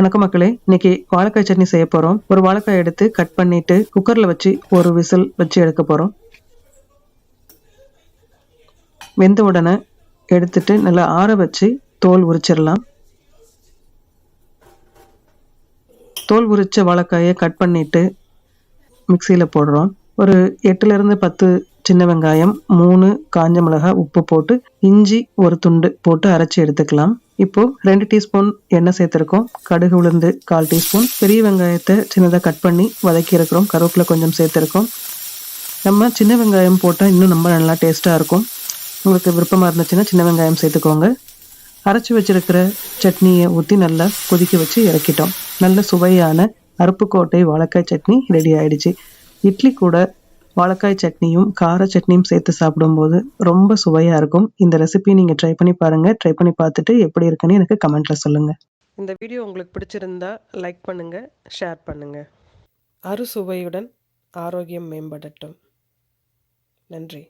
வணக்கம் மக்களே. இன்னைக்கு வாழைக்காய் சட்னி செய்ய போறோம். ஒரு வாழைக்காய் எடுத்து கட் பண்ணிட்டு குக்கர்ல வச்சு ஒரு விசில் வச்சு எடுக்க போறோம். வெந்த உடனே எடுத்துட்டு நல்லா ஆற வச்சு தோல் உரிச்சிடலாம். தோல் உரிச்ச வாழைக்காயை கட் பண்ணிட்டு மிக்சியில் போடுறோம். ஒரு எட்டுலேருந்து பத்து சின்ன வெங்காயம் மூணு காஞ்ச மிளகாய் உப்பு போட்டு இஞ்சி ஒரு துண்டு போட்டு அரைச்சி எடுத்துக்கலாம். இப்போ ரெண்டு டீஸ்பூன் எண்ணெய் சேர்த்துருக்கோம். கடுகு உளுந்து கால் டீஸ்பூன். பெரிய வெங்காயத்தை சின்னதாக கட் பண்ணி வதக்கி இருக்கிறோம். கருவேப்பிலை கொஞ்சம் சேர்த்துருக்கோம். நம்ம சின்ன வெங்காயம் போட்டால் இன்னும் ரொம்ப நல்லா டேஸ்ட்டாக இருக்கும். உங்களுக்கு விருப்பமாக இருந்துச்சுன்னா சின்ன வெங்காயம் சேர்த்துக்கோங்க. அரைச்சி வச்சிருக்கிற சட்னியை ஊற்றி நல்லா கொதிக்க வச்சு இறக்கிட்டோம். நல்ல சுவையான அருப்புக்கோட்டை வாழைக்காய் சட்னி ரெடி ஆயிடுச்சு. இட்லி கூட வாழைக்காய் சட்னியும் கார சட்னியும் சேர்த்து சாப்பிடும்போது ரொம்ப சுவையாக இருக்கும். இந்த ரெசிபி நீங்கள் ட்ரை பண்ணி பாருங்கள் ட்ரை பண்ணி பார்த்துட்டு எப்படி இருக்குன்னு எனக்கு கமெண்ட்டில் சொல்லுங்கள் இந்த வீடியோ உங்களுக்கு பிடிச்சிருந்தா லைக் பண்ணுங்கள் ஷேர் பண்ணுங்கள் அறுசுவையுடன் ஆரோக்கியம் மேம்படட்டும். நன்றி.